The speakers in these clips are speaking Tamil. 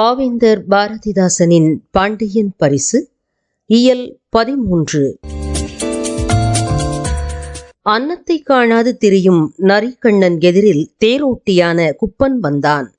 பாவேந்தர் பாரதிதாசனின் பாண்டியன் பரிசு இயல் பதிமூன்று. அன்னத்தை காணாது திரியும் நரிக்கண்ணன் எதிரில் தேரோட்டியான குப்பன் வந்தான்.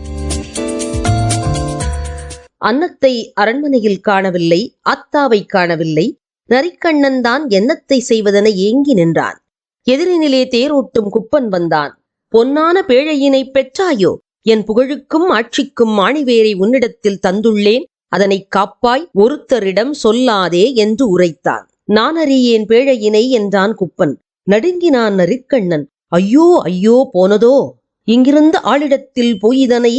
அன்னத்தை அரண்மனையில் காணவில்லை அத்தாவை காணவில்லை நரிக்கண்ணன் தான் என்னத்தை செய்வதென ஏங்கி நின்றான். எதிரினிலே தேரோட்டும் குப்பன் வந்தான். பொன்னான பேழையினை பெற்றாயோ? என் புகழுக்கும் ஆட்சிக்கும் ஆணிவேரை உன்னிடத்தில் தந்துள்ளேன். அதனை காப்பாய் ஒருத்தரிடம் சொல்லாதே என்று உரைத்தான். நான் அறியேன் பேழையினை என்றான் குப்பன். நடுங்கினான் நரிக்கண்ணன். ஐயோ ஐயோ போனதோ? இங்கிருந்த ஆளிடத்தில் போயிதனை.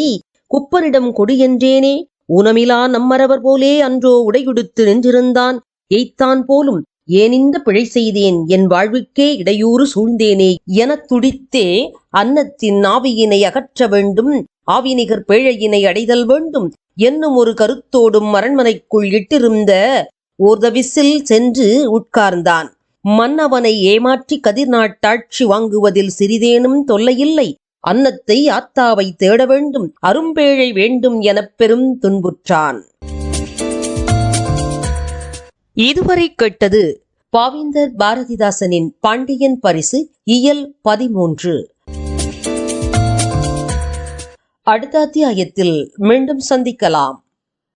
குப்பனிடம் கொடு என்றேனே? ஊனமிலா நம்மரவர் போலே அன்றோ உடையுடுத்து நின்றிருந்தான். எய்த்தான் போலும் ஏனிந்த பிழை செய்தேன் என் வாழ்வுக்கே இடையூறு சூழ்ந்தேனே எனத் துடித்தே அன்னத்தின் ஆவியினை அகற்ற வேண்டும் ஆவிநிகர் பேழையினை அடைதல் வேண்டும் என்னும் ஒரு கருத்தோடும் அரண்மனைக்குள் இட்டிருந்த ஓர்தவிசில் சென்று உட்கார்ந்தான். மன்னவனை ஏமாற்றி கதிர் நாட்டாட்சி வாங்குவதில் சிறிதேனும் தொல்லையில்லை. அன்னத்தை ஆத்தாவை தேட வேண்டும் அரும்பேழை வேண்டும் எனப் பெரும் துன்புற்றான். இதுவரை கேட்டது பாவேந்தர் பாரதிதாசனின் பாண்டியன் பரிசு இயல் பதிமூன்று. அடுத்த அத்தியாயத்தில் மீண்டும் சந்திக்கலாம்.